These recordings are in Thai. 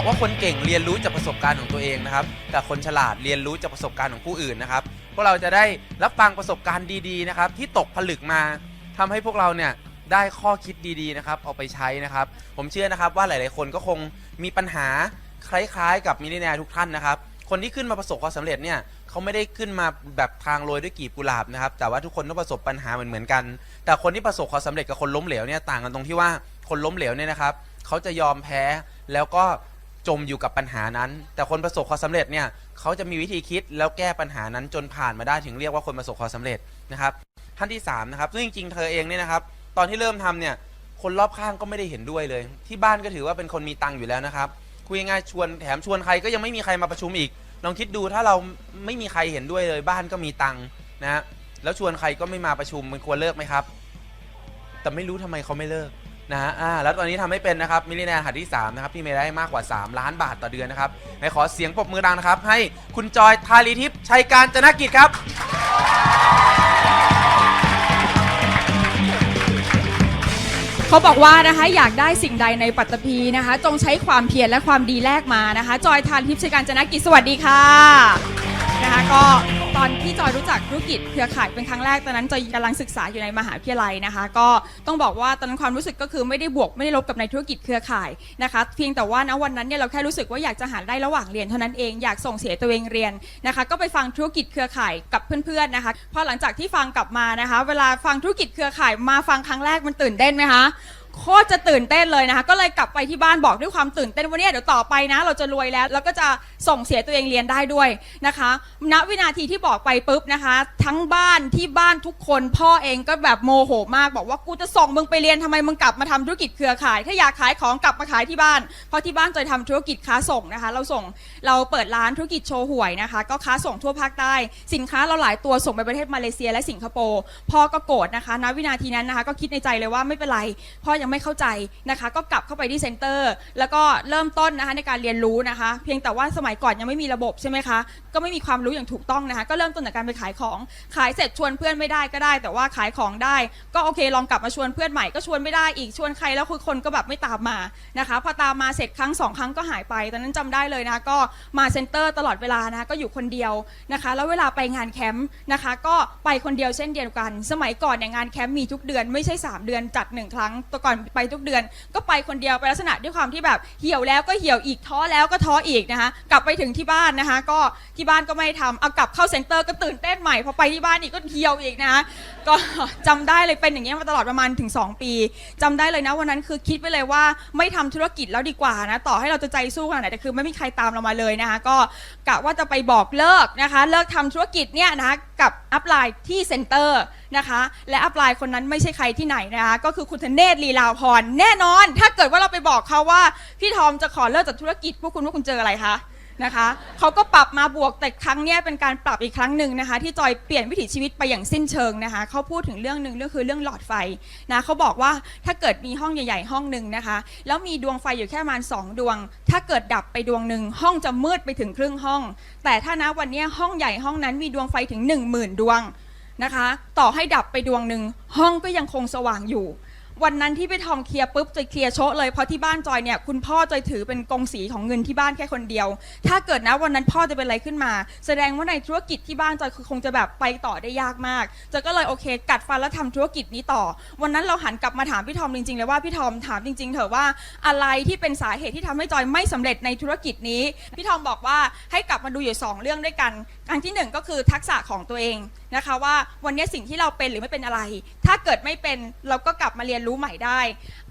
บอกว่าคนเก่งเรียนรู้จากประสบการณ์ของตัวเองนะครับ แต่คนฉลาดเรียนรู้จากประสบการณ์ของผู้อื่นนะครับ พวกเราจะได้รับฟังประสบการณ์ดีๆนะครับ ที่ตกผลึกมาทำให้พวกเราเนี่ยได้ข้อคิดดีๆนะครับเอาไปใช้นะครับ ผมเชื่อนะครับว่าหลายๆคนก็คงมีปัญหาคล้ายๆ กับมิลเลนเนียทุกท่านนะครับ คนที่ขึ้นมาประสบความสำเร็จเนี่ยเขาไม่ได้ขึ้นมาแบบทางโรยด้วยกีบกุหลาบนะครับ แต่ว่าทุกคนต้องประสบปัญหาเหมือนๆกัน แต่คนที่ประสบความสำเร็จกับคนล้มเหลวเนี่ยต่างกันตรงที่ว่าคนล้มเหลวเนี่ยนะครับเขาจะยอมแพ้แล้วก็ จมอยู่กับปัญหานั้น แต่คนประสบความสำเร็จเนี่ยเขาจะมีวิธีคิดแล้วแก้ปัญหานั้นจนผ่านมาได้ถึงเรียกว่าคนประสบความสำเร็จนะครับท่านที่สามนะครับซึ่งจริงๆเธอเองเนี่ยนะครับ ตอนที่เริ่มทำเนี่ยคนรอบข้างก็ไม่ได้เห็นด้วยเลย ที่บ้านก็ถือว่าเป็นคนมีตังค์อยู่แล้วนะครับคุยง่ายชวนแถมชวนใครก็ยังไม่มีใครมาประชุมอีก ลองคิดดูถ้าเราไม่มีใครเห็นด้วยเลยบ้านก็มีตังค์นะฮะแล้วชวนใครก็ไม่มาประชุมมันควรเลิกไหมครับ แต่ไม่รู้ทำไมเขาไม่เลิก นะฮะอ่าแล้วตอนนี้ทำให้เป็นนะครับมิลลิเนียหัดที่3นะครับที่มีรายได้มากกว่า 3 ล้านบาทต่อเดือนนะครับไหนขอเสียงปรบมือดังนะครับ ให้คุณจอยทารีทิพย์ชัยการจนกิจครับ เขาบอกว่านะคะอยากได้สิ่งใดในปัตตภีนะคะ จงใช้ความเพียรและความดีแลกมานะคะ จอยทานทิพย์ชัยการจนกิจสวัสดีค่ะ นะคะก็ตอนที่จอยรู้จักธุรกิจเครือข่ายเป็นครั้งแรกตอนนั้นจอยกำลังศึกษาอยู่ในมหาวิทยาลัยนะคะ ก็ต้องบอกว่าตอนนั้นความรู้สึกก็คือไม่ได้บวกไม่ได้ลบกับในธุรกิจเครือข่ายนะคะเพียงแต่ว่าณวันนั้นเนี่ยเราแค่รู้สึกว่าอยากจะหาได้ระหว่างเรียนเท่านั้นเองอยากส่งเสียตัวเองเรียนนะคะ ก็ไปฟังธุรกิจเครือข่ายกับเพื่อนๆนะคะพอหลังจากที่ฟังกลับมานะคะ เวลาฟังธุรกิจเครือข่ายมาฟังครั้งแรกมันตื่นเต้นไหมคะ โคตรจะตื่นเต้นเลยนะคะ ก็เลยกลับไปที่บ้านบอกด้วยความตื่นเต้นว่าเนี่ยเดี๋ยวต่อไปนะ เราจะรวยแล้ว แล้วก็จะส่งเสียตัวเองเรียนได้ด้วยนะคะณวินาทีที่บอกไปปุ๊บนะคะ ทั้งบ้านที่บ้านทุกคนพ่อเองก็แบบโมโหมากบอกว่ากูจะส่งมึงไปเรียนทำไมมึงกลับมาทำธุรกิจเครือข่าย ถ้าอยากขายของกลับมาขายที่บ้าน เพราะที่บ้านจอยทำธุรกิจค้าส่งนะคะ เราส่งเราเปิดร้านธุรกิจโชว์หวยนะคะ ก็ค้าส่งทั่วภาคใต้ สินค้าเราหลายตัวส่งไปประเทศมาเลเซียและสิงคโปร์พ่อก็โกรธนะคะณวินาทีนั้นนะคะ ก็คิดในใจเลยว่าไม่เป็นไรพ่อยังไม่เข้าใจนะคะ ก็กลับเข้าไปที่เซ็นเตอร์ แล้วก็เริ่มต้นนะคะในการเรียนรู้นะคะ เพียงแต่ว่าสมัยก่อนยังไม่มีระบบใช่ไหมคะก็ไม่มีความรู้อย่างถูกต้องนะคะ ก็เริ่มต้นจากการไปขายของ ขายเสร็จชวนเพื่อนไม่ได้ก็ได้ แต่ว่าขายของได้ ก็โอเคลองกลับมาชวนเพื่อนใหม่ก็ชวนไม่ได้อีกชวนใครแล้วคือคนก็แบบไม่ตามมานะคะ พอตามมาเสร็จครั้งสองครั้งก็หายไปตอนนั้นจำได้เลยนะคะก็มาเซ็นเตอร์ตลอดเวลานะะก็อยู่คนเดียวนะคะ แล้วเวลาไปงานแคมป์นะคะ ก็ไปคนเดียวเช่นเดียวกัน สมัยก่อนเนี่ยงานแคมป์มีทุกเดือนไม่ใช่ 3 เดือนจัดหนึ่งครั้งแต่ก่อนไปทุกเดือน ก็ไปคนเดียวไปลักษณะด้วยความที่แบบเหี่ยวแล้วก็เหี่ยวอีกท้อแล้วก็ท้ออีกนะคะกลับไปถึงที่บ้านนะคะ ก็ที่บ้านก็ไม่ทำเอากลับเข้าเซ็นเตอร์ก็ตื่นเต้นใหม่พอไปที่บ้านอีกก็เหี่ยวอีกนะคะก็ จำได้เลยเป็นอย่างเงี้ยมาตลอดประมาณถึง 2 ปีจำได้เลยนะวันนั้นคือคิดไปเลยว่าไม่ทำธุรกิจแล้วดีกว่านะต่อให้เราจะใจสู้ขนาดไหนแต่คือไม่มีใครตามเรามาเลยนะคะก็กะว่าจะไปบอกเลิกนะคะ เลิกทำธุรกิจเนี่ยนะคะกับอัพไลน์ที่เซ็นเตอร์ นะคะ และอัพไลน์คนนั้นไม่ใช่ใครที่ไหนนะคะ ก็คือคุณธเนศลีลาพร แน่นอน ถ้าเกิดว่าเราไปบอกเขาว่า พี่ทอมจะขอเลิกจากธุรกิจ พวกคุณว่าคุณเจออะไรคะนะคะเขาก็ปรับมาบวกแต่ครั้งนี้เป็นการปรับอีกครั้งหนึ่งนะคะ ที่จอยเปลี่ยนวิถีชีวิตไปอย่างสิ้นเชิงนะคะเขาพูดถึงเรื่องหนึ่งเรื่องคือเรื่องหลอดไฟนะเขาบอกว่าถ้าเกิดมีห้องใหญ่ๆห้องหนึ่งนะคะ แล้วมีดวงไฟอยู่แค่ประมาณสองดวง ถ้าเกิดดับไปดวงหนึ่งห้องจะมืดไปถึงครึ่งห้อง แต่ถ้านะวันนี้ห้องใหญ่ห้องนั้นมีดวงไฟถึง 1 0,000 ดวง นะคะ ต่อให้ดับไปดวงหนึ่งห้องก็ยังคงสว่างอยู่ วันนั้นที่ไปทอมเคลียร์ปุ๊บจอยเคลียร์โชะเลยเพราะที่บ้านจอยเนี่ยคุณพ่อจอยถือเป็นกองสีของเงินที่บ้านแค่คนเดียว ถ้าเกิดนะวันนั้นพ่อจะเป็นอะไรขึ้นมา แสดงว่าในธุรกิจที่บ้านจอยคือคงจะแบบไปต่อได้ยากมากจอยก็เลยโอเค กัดฟันแล้วทำธุรกิจนี้ต่อ วันนั้นเราหันกลับมาถามพี่ทอมจริงๆเลยว่าพี่ทอมถามจริง ๆ เถอะว่าอะไรที่เป็นสาเหตุที่ทำให้จอยไม่สำเร็จในธุรกิจนี้พี่ทอมบอกว่าให้กลับมาดูอยู่สองเรื่องด้วยกันอันที่หนึ่งก็คือทักษะของตัวเองนะคะว่าวันนี้สิ่งที่เราเป็นหรือไม่เป็นอะไร ถ้าเกิดไม่เป็นเราก็กลับมาเรียนรู้ใหม่ได้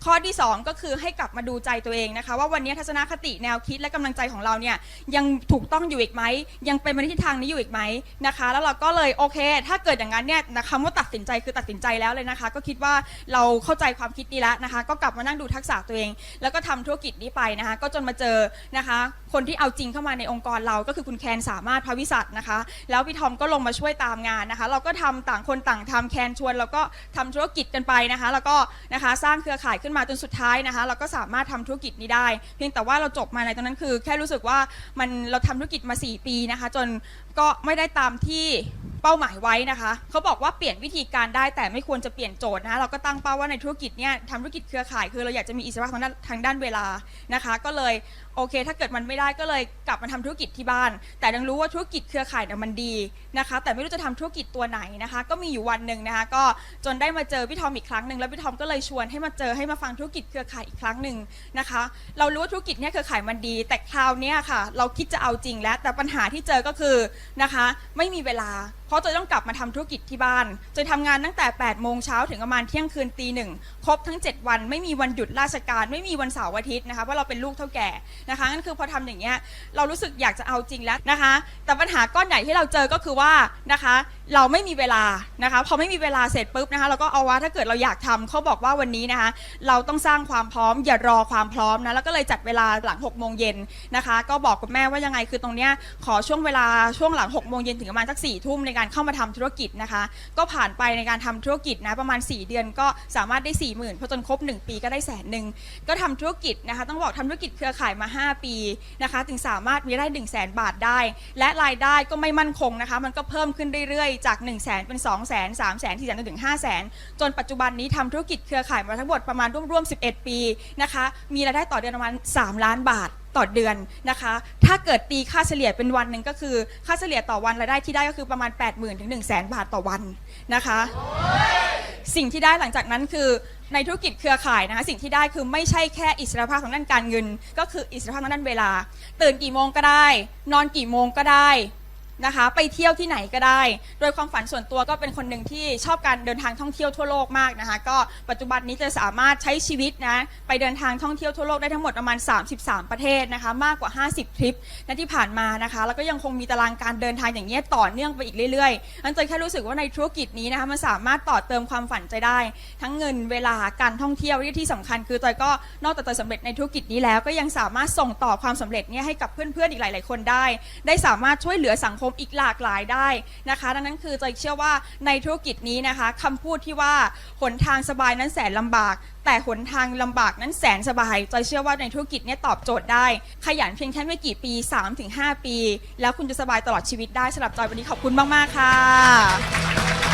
ข้อที่ 2 ก็คือให้กลับมาดูใจตัวเองนะคะ ว่าวันนี้ทัศนคติแนวคิดและกำลังใจของเราเนี่ยยังถูกต้องอยู่อีกไหมยังเป็นไปในทิศทางนี้อยู่อีกไหมนะคะ แล้วเราก็เลยโอเค ถ้าเกิดอย่างนั้นเนี่ยนะคำว่าตัดสินใจคือตัดสินใจแล้วเลยนะคะ ก็คิดว่าเราเข้าใจความคิดนี้แล้วนะคะ ก็กลับมานั่งดูทักษะตัวเอง แล้วก็ทำธุรกิจนี้ไปนะคะ ก็จนมาเจอนะคะ คนที่เอาจริงเข้ามาในองค์กรเราก็คือคุณแคนสามารถพาวิสัทนะคะ แล้วพี่ทอมก็ลงมาช่วยตามงานนะคะ เราก็ทำต่างคนต่างทำแคนชวน แล้วก็ทำธุรกิจกันไปนะคะ แล้วก็นะคะ สร้างเครือข่ายขึ้นมาจนสุดท้ายนะคะ เราก็สามารถทำธุรกิจนี้ได้ เพียงแต่ว่าเราจบมาในตอนนั้นคือ แค่รู้สึกว่ามันเราทำธุรกิจมา 4 ปีนะคะ จนก็ไม่ได้ตามที่เป้าหมายไว้นะคะเขาบอกว่าเปลี่ยนวิธีการได้แต่ไม่ควรจะเปลี่ยนโจทย์นะคะเราก็ตั้งเป้าว่าในธุรกิจเนี่ยทำธุรกิจเครือข่ายคือเราอยากจะมีอิสระทางด้านทางด้านเวลานะคะ ก็เลย โอเค ถ้าเกิดมันไม่ได้ก็เลยกลับมาทำธุรกิจที่บ้าน แต่ยังรู้ว่าธุรกิจเครือข่ายเนี่ยมันดีนะคะ แต่ไม่รู้จะทำธุรกิจตัวไหนนะคะ ก็มีอยู่วันหนึ่งนะคะ ก็จนได้มาเจอพี่ทอมอีกครั้งหนึ่งแล้วพี่ทอมก็เลยชวนให้มาเจอให้มาฟังธุรกิจเครือข่ายอีกครั้งหนึ่งนะคะ เรารู้ว่าธุรกิจเนี่ยเครือข่ายมันดี แต่คราวเนี้ยค่ะ เราคิดจะเอาจริงแล้ว แต่ปัญหาที่เจอก็คือนะคะ ไม่มีเวลา เพราะจะต้องกลับมาทำธุรกิจที่บ้านจะทำงานตั้งแต่8โมงเช้าถึงประมาณเที่ยงคืนตีหนึ่งครบทั้ง 7 วัน ไม่มีวันหยุดราชการ ไม่มีวันเสาร์อาทิตย์นะคะเพราะเราเป็นลูกเท่าแก่นะคะนั่นคือพอทำอย่างเงี้ยเรารู้สึกอยากจะเอาจริงแล้วนะคะ แต่ปัญหาก้อนใหญ่ที่เราเจอก็คือว่านะคะ เราไม่มีเวลานะคะพอไม่มีเวลาเสร็จปุ๊บนะคะเราก็เอาว่าถ้าเกิดเราอยากทำเขาบอกว่าวันนี้นะคะ เราต้องสร้างความพร้อม อย่ารอความพร้อมนะแล้วก็เลยจัดเวลาหลัง6โมงเย็นนะคะ ก็บอกกับแม่ว่ายังไงคือตรงเนี้ยขอช่วงเวลาช่วงหลัง6โมงเย็นถึงประมาณสัก4ทุ่มในการเข้ามาทำธุรกิจนะคะ ก็ผ่านไปในการทำธุรกิจนะประมาณ 4 เดือนก็สามารถได้4 0,000พอจนครบ 1 ปีก็ได้แสนหนึ่งก็ทำธุรกิจนะคะ ต้องบอกทำธุรกิจเครือข่ายมา5 ปีนะคะถึงสามารถมีได้1 0 0 0 0แสนบาทได้ และรายได้ก็ไม่มั่นคงนะคะมันก็เพิ่มขึ้นเรื่อยๆ จาก 1 0 0 0 0แสนเป็น 2 0 0 0 0 0 3 0 0 0 0 4 0 0 0 0 0จนถึง5 0 0 0 0 0 จนปัจจุบันนี้ทำธุรกิจเครือข่ายมาทั้งหมดประมาณร่วมๆ11 ปีนะคะมีรายได้ต่อเดือนประมาณ 3 ล้านบาทต่อเดือนนะคะ ถ้าเกิดตีค่าเฉลี่ยเป็นวันหนึ่งก็คือ ค่าเฉลี่ยต่อวันรายได้ที่ได้ก็คือประมาณ 8 0,000 ถึง 1 0 0 0 0แบาทต่อวันนะคะ สิ่งที่ได้หลังจากนั้นคือ ในธุรกิจเครือข่ายนะคะสิ่งที่ได้คือไม่ใช่แค่อิสรภาพทางด้านการเงิน ก็คืออิสรภาพทางด้านเวลา ตื่นกี่โมงก็ได้ นอนกี่โมงก็ได้ นะคะ ไปเที่ยวที่ไหนก็ได้ โดยความฝันส่วนตัวก็เป็นคนหนึ่งที่ชอบการเดินทางท่องเที่ยวทั่วโลกมากนะคะ ก็ปัจจุบันนี้จะสามารถใช้ชีวิตนะไปเดินทางท่องเที่ยวทั่วโลกได้ทั้งหมดประมาณ 33 ประเทศนะคะ มากกว่า 50 ทริปนะที่ผ่านมานะคะ แล้วก็ยังคงมีตารางการเดินทางอย่างเงี้ยต่อเนื่องไปอีกเรื่อยๆนั่นเจยแค่รู้สึกว่าในธุรกิจนี้นะคะมันสามารถต่อเติมความฝันใจได้ ทั้งเงินเวลาการท่องเที่ยวที่ที่สำคัญ คือจอยก็นอกจากจอยสำเร็จในธุรกิจนี้แล้ว ก็ยังสามารถส่งต่อความสำเร็จเนี่ยให้กับเพื่อนๆอีกหลาย ๆ คนได้ ได้สามารถช่วยเหลือสังคมอีกหลากหลายได้นะคะ ดังนั้นคือจอยเชื่อว่าในธุรกิจนี้นะคะคำพูดที่ว่าหนทางสบายนั้นแสนลำบาก แต่หนทางลำบากนั้นแสนสบายจอยเชื่อว่าในธุรกิจเนี้ตอบโจทย์ได้ ขยันเพียงแค่ไม่กี่ปี 3-5 ปี แล้วคุณจะสบายตลอดชีวิตได้สำหรับจอยวันนี้ขอบคุณมาก ๆ ค่ะ